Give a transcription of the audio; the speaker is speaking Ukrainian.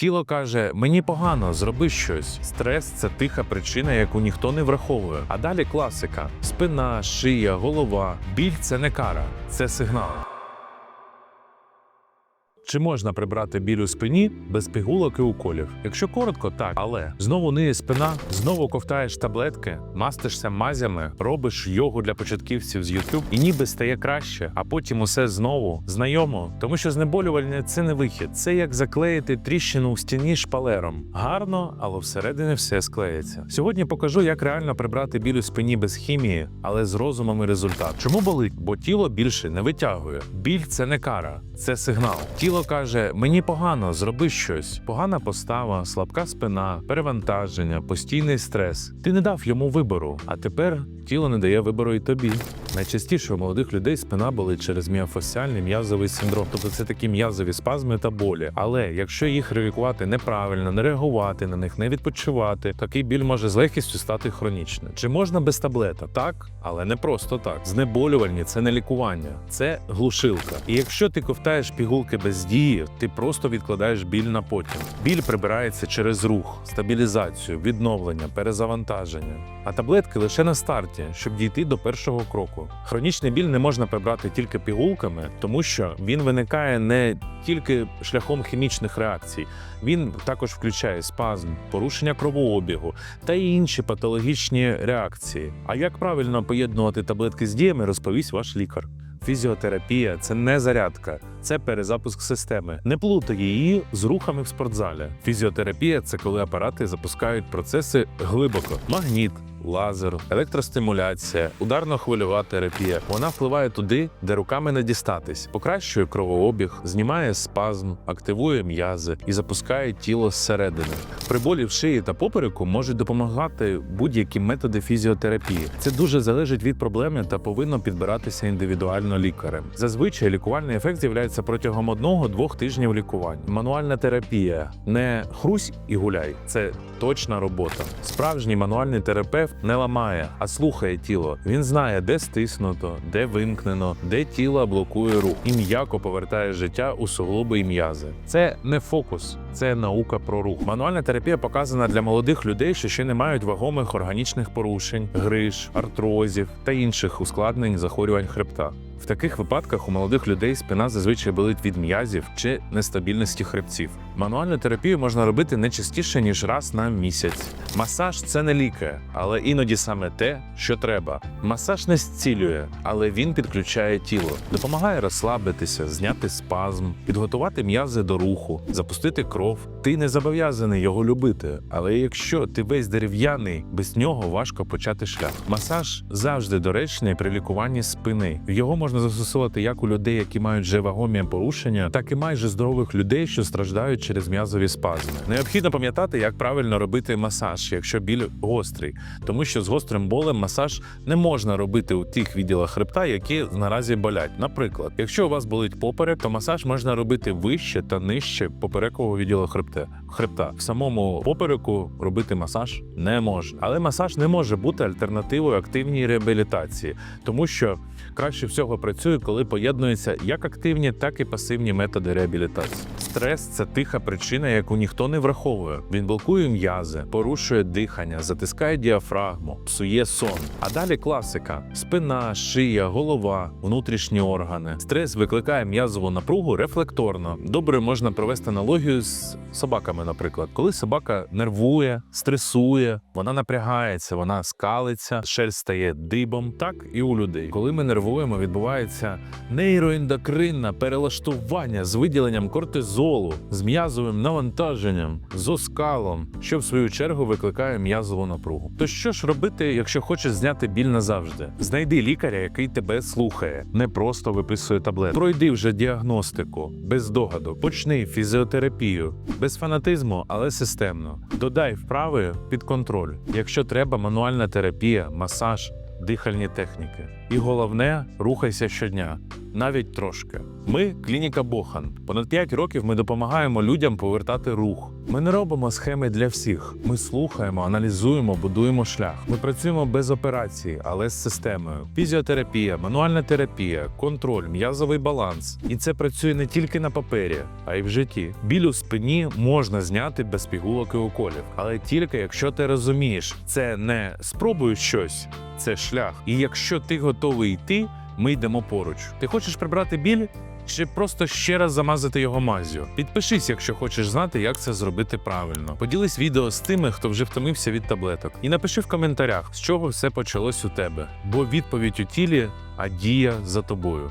Тіло каже: мені погано, зроби щось. Стрес це тиха причина, яку ніхто не враховує. А далі класика: спина, шия, голова. Біль це не кара, це сигнал. Чи можна прибрати біль у спині без пігулок і уколів? Якщо коротко, так, але знову ниє спина, знову ковтаєш таблетки, мастишся мазями, робиш йогу для початківців з YouTube і ніби стає краще, а потім усе знову знайомо. Тому що знеболювальне це не вихід, це як заклеїти тріщину у стіні шпалером. Гарно, але всередині все склеїться. Сьогодні покажу, як реально прибрати біль у спині без хімії, але з розумом і результат. Чому болить? Бо тіло більше не витягує. Біль це не кара, це сигнал. Тіло каже: мені погано, зроби щось. Погана постава, слабка спина, перевантаження, постійний стрес. Ти не дав йому вибору, а тепер тіло не дає вибору і тобі. Найчастіше у молодих людей спина болить через міофасціальний м'язовий синдром, тобто це такі м'язові спазми та болі. Але якщо їх лікувати неправильно, не реагувати на них, не відпочивати, такий біль може з легкістю стати хронічним. Чи можна без таблеток? Так, але не просто так. Знеболювальні це не лікування, це глушилка. І якщо ти ковтаєш пігулки без дії, ти просто відкладаєш біль на потім. Біль прибирається через рух, стабілізацію, відновлення, перезавантаження. А таблетки лише на старті, щоб дійти до першого кроку. Хронічний біль не можна прибрати тільки пігулками, тому що він виникає не тільки шляхом хімічних реакцій, він також включає спазм, порушення кровообігу та й інші патологічні реакції. А як правильно поєднувати таблетки з діями, розповість ваш лікар. Фізіотерапія це не зарядка, це перезапуск системи. Не плутай її з рухами в спортзалі. Фізіотерапія це коли апарати запускають процеси глибоко: магніт, лазер, електростимуляція, ударно-хвильова терапія. Вона впливає туди, де руками не дістатись, покращує кровообіг, знімає спазм, активує м'язи і запускає тіло зсередини. При болі в шиї та попереку можуть допомагати будь-які методи фізіотерапії. Це дуже залежить від проблеми та повинно підбиратися індивідуально лікарем. Зазвичай лікувальний ефект з'являється протягом одного-двох тижнів лікування. Мануальна терапія не хрусь і гуляй, це точна робота. Справжній мануальний терапевт не ламає, а слухає тіло. Він знає, де стиснуто, де вимкнено, де тіло блокує рух і м'яко повертає життя у суглоби і м'язи. Це не фокус, це наука про рух. Мануальна терапія показана для молодих людей, що ще не мають вагомих органічних порушень, гриж, артрозів та інших ускладнень захворювань хребта. В таких випадках у молодих людей спина зазвичай болить від м'язів чи нестабільності хребців. Мануальну терапію можна робити не частіше ніж раз на місяць. Масаж це не ліки, але іноді саме те, що треба. Масаж не зцілює, але він підключає тіло, допомагає розслабитися, зняти спазм, підготувати м'язи до руху, запустити кров. Ти не зобов'язаний його любити, але якщо ти весь дерев'яний, без нього важко почати шлях. Масаж завжди доречний при лікуванні спини. Його можна застосовувати як у людей, які мають вже вагомі порушення, так і майже здорових людей, що страждають через м'язові спазми. Необхідно пам'ятати, як правильно робити масаж, якщо біль гострий, тому що з гострим болем масаж не можна робити у тих відділах хребта, які наразі болять. Наприклад, якщо у вас болить поперек, то масаж можна робити вище та нижче поперекового відділу хребта. Єгипта Хребта в самому попереку робити масаж не можна, але масаж не може бути альтернативою активній реабілітації, тому що краще всього працює, коли поєднуються як активні, так і пасивні методи реабілітації. Стрес це тиха причина, яку ніхто не враховує. Він блокує м'язи, порушує дихання, затискає діафрагму, псує сон. А далі класика: спина, шия, голова, внутрішні органи. Стрес викликає м'язову напругу рефлекторно. Добре можна провести аналогію з собаками, наприклад, коли собака нервує, стресує, вона напрягається, вона скалиться, шерсть стає дибом. Так і у людей. Коли ми нервуємо, відбувається нейроендокринне перелаштування з виділенням кортизолу, з м'язовим навантаженням, з оскалом, що в свою чергу викликає м'язову напругу. То що ж робити, якщо хочеш зняти біль назавжди? Знайди лікаря, який тебе слухає, не просто виписує таблетки. Пройди вже діагностику, без догаду, почни фізіотерапію, без фанатизму, але системно. Додай вправи під контроль. Якщо треба, мануальна терапія, масаж, дихальні техніки. І головне, рухайся щодня. Навіть трошки. Ми клініка Бохан. Понад 5 років ми допомагаємо людям повертати рух. Ми не робимо схеми для всіх. Ми слухаємо, аналізуємо, будуємо шлях. Ми працюємо без операції, але з системою. Фізіотерапія, мануальна терапія, контроль, м'язовий баланс. І це працює не тільки на папері, а й в житті. Біль у спині можна зняти без пігулок і уколів, але тільки якщо ти розумієш, це не спробую щось, це шлях. І якщо ти готовий йти, ми йдемо поруч. Ти хочеш прибрати біль? Чи просто ще раз замазати його мазю? Підпишись, якщо хочеш знати, як це зробити правильно. Поділись відео з тими, хто вже втомився від таблеток. І напиши в коментарях, з чого все почалось у тебе. Бо відповідь у тілі, а дія за тобою.